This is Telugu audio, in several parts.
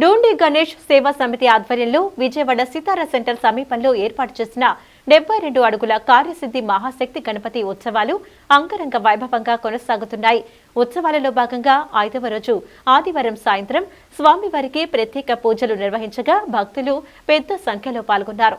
డూండి గణేష్ సేవా సమితి ఆధ్వర్యంలో విజయవాడ సితారా సెంటర్ సమీపంలో ఏర్పాటు చేసిన డెబ్బై రెండు అడుగుల కార్యసిద్ధి మహాశక్తి గణపతి ఉత్సవాలు అంగరంగ వైభవంగా కొనసాగుతున్నాయి. ఉత్సవాలలో భాగంగా ఐదవ రోజు ఆదివారం సాయంత్రం స్వామివారికి ప్రత్యేక పూజలు నిర్వహించగా భక్తులు పెద్ద సంఖ్యలో పాల్గొన్నారు.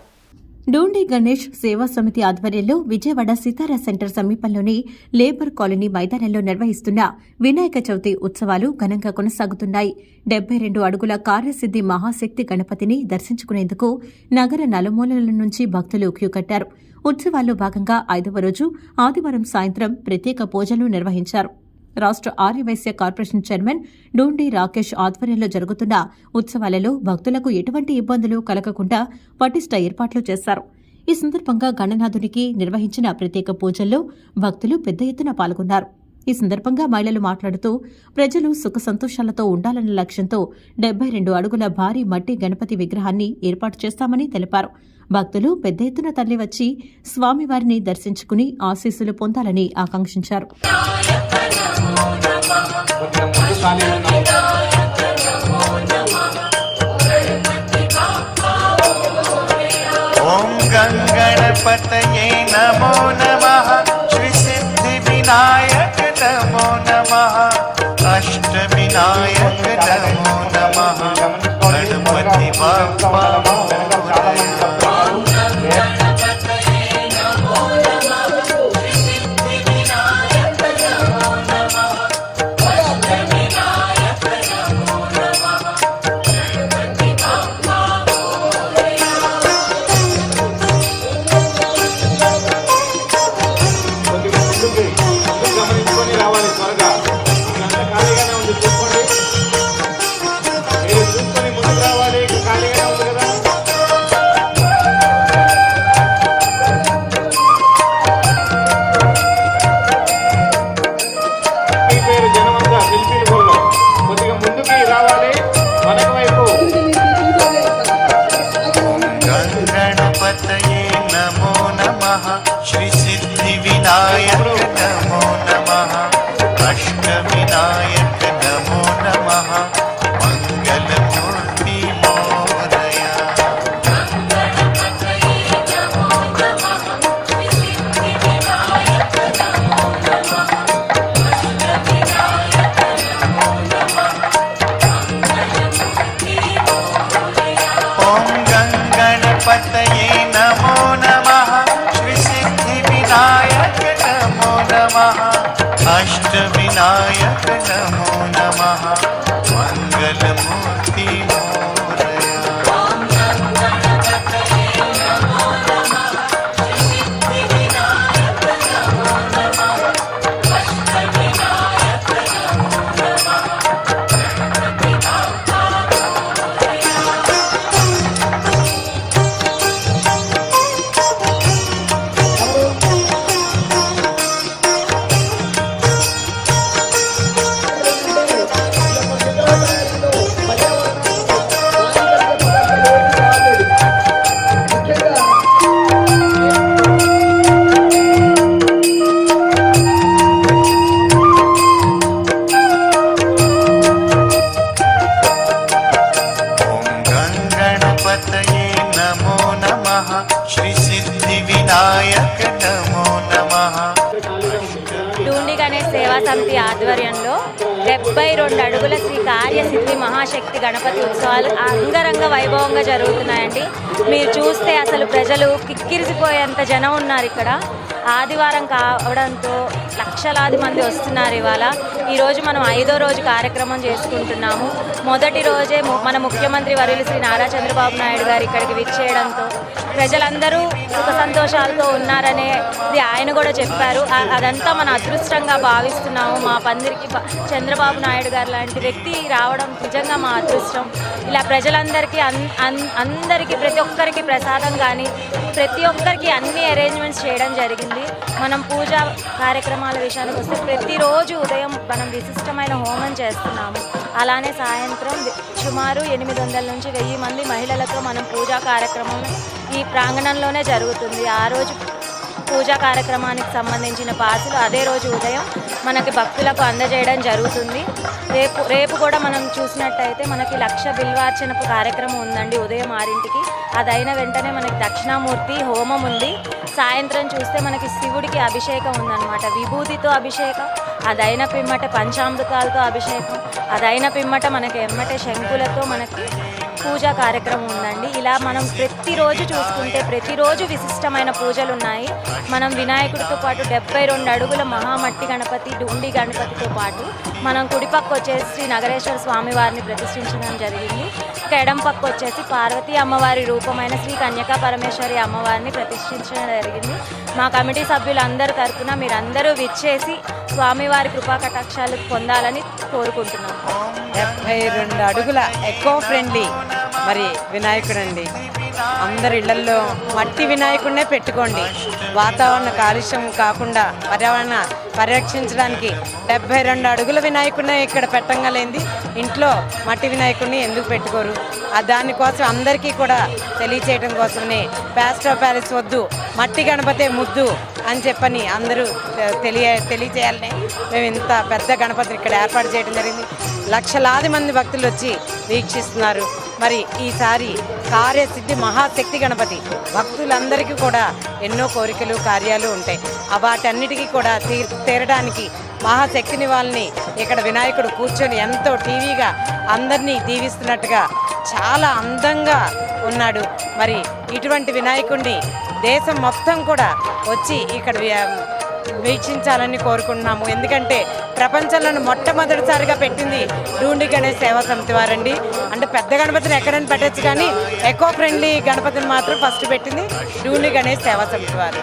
డూండి గణేష్ సేవా సమితి ఆధ్వర్యంలో విజయవాడ సితారా సెంటర్ సమీపంలోని లేబర్ కాలనీ మైదానంలో నిర్వహిస్తున్న వినాయక చవితి ఉత్సవాలు ఘనంగా కొనసాగుతున్నాయి. డెబ్బై రెండు అడుగుల కార్యసిద్ధి మహాశక్తి గణపతిని దర్శించుకునేందుకు నగర నలుమూలల నుంచి భక్తులు క్యూ కట్టారు. ఉత్సవాల్లో భాగంగా ఐదవ రోజు ఆదివారం సాయంత్రం ప్రత్యేక పూజలు నిర్వహించారు. రాష్ట్ర ఆర్యవైశ్య కార్పొరేషన్ చైర్మన్ డూండి రాకేష్ ఆధ్వర్యంలో జరుగుతున్న ఉత్సవాలలో భక్తులకు ఎటువంటి ఇబ్బందులు కలగకుండా పటిష్ట ఏర్పాట్లు చేశారు. ఈ సందర్భంగా గణనాథునికి నిర్వహించిన ప్రత్యేక పూజల్లో భక్తులు పెద్ద ఎత్తున పాల్గొన్నారు. ఈ సందర్భంగా మహిళలు మాట్లాడుతూ ప్రజలు సుఖ సంతోషాలతో ఉండాలన్న లక్ష్యంతో డెబ్బై రెండు అడుగుల భారీ మట్టి గణపతి విగ్రహాన్ని ఏర్పాటు చేస్తామని తెలిపారు. భక్తులు పెద్ద ఎత్తున తరలివచ్చి స్వామివారిని దర్శించుకుని ఆశీస్సులు పొందాలని ఆకాంక్షించారు. ओम गणपतये नमो नमः। श्री सिद्धि विनायक नमो नमः। अष्ट विनायक नमो नमः। गणपति बाप्पा। श्रीसिद्धिविनायक नमो नमः। अष्टविनायक नमो नमः। मङ्गलमूर्ति मोरया ॐ गङ्गणपतये సేవా సమితి ఆధ్వర్యంలో డెబ్బై రెండు అడుగుల శ్రీ కార్యసిద్ధి మహాశక్తి గణపతి ఉత్సవాలు అంగరంగ వైభవంగా జరుగుతున్నాయండి. మీరు చూస్తే అసలు ప్రజలు కిక్కిరిసిపోయేంత జనం ఉన్నారు ఇక్కడ. ఆదివారం కావడంతో లక్షలాది మంది వస్తున్నారు ఇవాళ. ఈరోజు మనం ఐదో రోజు కార్యక్రమం చేసుకుంటున్నాము. మొదటి రోజే మన ముఖ్యమంత్రి వర్యులు శ్రీ నారా చంద్రబాబు నాయుడు గారు ఇక్కడికి విచ్చేయడంతో ప్రజలందరూ సుఖ సంతోషాలతో ఉన్నారనేది ఆయన కూడా చెప్పారు. అదంతా మన అదృష్టంగా భావిస్తున్నాము. మా పందిరికి చంద్రబాబు నాయుడు గారు లాంటి వ్యక్తి రావడం నిజంగా మా అదృష్టం. ఇలా ప్రజలందరికీ అన్ అన్- అందరికీ ప్రతి ఒక్కరికి ప్రసాదం కానీ ప్రతి ఒక్కరికి అన్ని అరేంజ్మెంట్స్ చేయడం జరిగింది. మనం పూజ కార్యక్రమాల విషయానికి వస్తే ప్రతిరోజు ఉదయం మనం విశిష్టమైన హోమం చేస్తున్నాము. అలానే సాయంత్రం సుమారు ఎనిమిది వందల నుంచి వెయ్యి మంది మహిళలతో మనం పూజా కార్యక్రమం ఈ ప్రాంగణంలోనే జరుగుతుంది. ఆ రోజు పూజా కార్యక్రమానికి సంబంధించిన పాసులు అదే రోజు ఉదయం మనకి భక్తులకు అందజేయడం జరుగుతుంది. రేపు రేపు కూడా మనం చూసినట్టయితే మనకి లక్ష బిల్వార్చనపు కార్యక్రమం ఉందండి ఉదయం ఆరింటికి. అది అయిన వెంటనే మనకి దక్షిణామూర్తి హోమం ఉంది. సాయంత్రం చూస్తే మనకి శివుడికి అభిషేకం ఉందన్నమాట. విభూతితో అభిషేకం అదైన పిమ్మట పంచామృతాలతో అభిషేకం అదైన పిమ్మట మనకి ఎమ్మటే శంకులతో మనకి పూజ కార్యక్రమం ఉందండి. ఇలా మనం ప్రతిరోజు చూసుకుంటే ప్రతిరోజు విశిష్టమైన పూజలు ఉన్నాయి. మనం వినాయకుడితో పాటు డెబ్బై రెండు అడుగుల మహామట్టి గణపతి డుండి గణపతితో పాటు మనం కుడిపక్క వచ్చేసి శ్రీ నగరేశ్వర స్వామి వారిని ప్రతిష్ఠించడం జరిగింది. ఇక ఎడం పక్క వచ్చేసి పార్వతీ అమ్మవారి రూపమైన శ్రీ కన్యకా పరమేశ్వరి అమ్మవారిని ప్రతిష్ఠించడం జరిగింది. మా కమిటీ సభ్యులందరి తరఫున మీరందరూ విచ్చేసి స్వామివారి కృపా కటాక్షాలు పొందాలని కోరుకుంటున్నాం. డెబ్బై రెండు అడుగుల ఎకో ఫ్రెండ్లీ మరి వినాయకుడు అండి అందరి ఇళ్ళల్లో మట్టి వినాయకుడినే పెట్టుకోండి. వాతావరణ కాలుష్యం కాకుండా పర్యావరణ పరిరక్షించడానికి డెబ్బై రెండు అడుగుల వినాయకుడినే ఇక్కడ పెట్టగలేంది. ఇంట్లో మట్టి వినాయకుడిని ఎందుకు పెట్టుకోరు? ఆ దానికోసం అందరికీ కూడా తెలియచేయడం కోసమే ప్యాస్ట్రో ప్యాలెస్ వద్దు మట్టి గణపతే ముద్దు అని చెప్పని అందరూ తెలియ తెలియచేయాలని. మేము ఇంత పెద్ద గణపతిని ఇక్కడ ఏర్పాటు చేయడం జరిగింది. లక్షలాది మంది భక్తులు వచ్చి వీక్షిస్తున్నారు. మరి ఈసారి కార్యసిద్ధి మహాశక్తి గణపతి భక్తులందరికీ కూడా ఎన్నో కోరికలు కార్యాలు ఉంటాయి. వాటన్నిటికీ కూడా తీ తీరడానికి మహాశక్తిని వాళ్ళని ఇక్కడ వినాయకుడు కూర్చొని ఎంతో టీవీగా అందరినీ దీవిస్తున్నట్టుగా చాలా అందంగా ఉన్నాడు. మరి ఇటువంటి వినాయకుడిని దేశం మొత్తం కూడా వచ్చి ఇక్కడ వీక్షించాలని కోరుకుంటున్నాము. ఎందుకంటే ప్రపంచంలో మొట్టమొదటిసారిగా పెట్టింది డూండి గణేష్ సేవా సమితి వారండి. అంటే పెద్ద గణపతిని ఎక్కడైనా పెట్టచ్చు కానీ ఎకో ఫ్రెండ్లీ గణపతిని మాత్రం ఫస్ట్ పెట్టింది డూండి గణేష్ సేవా సమితి వారు.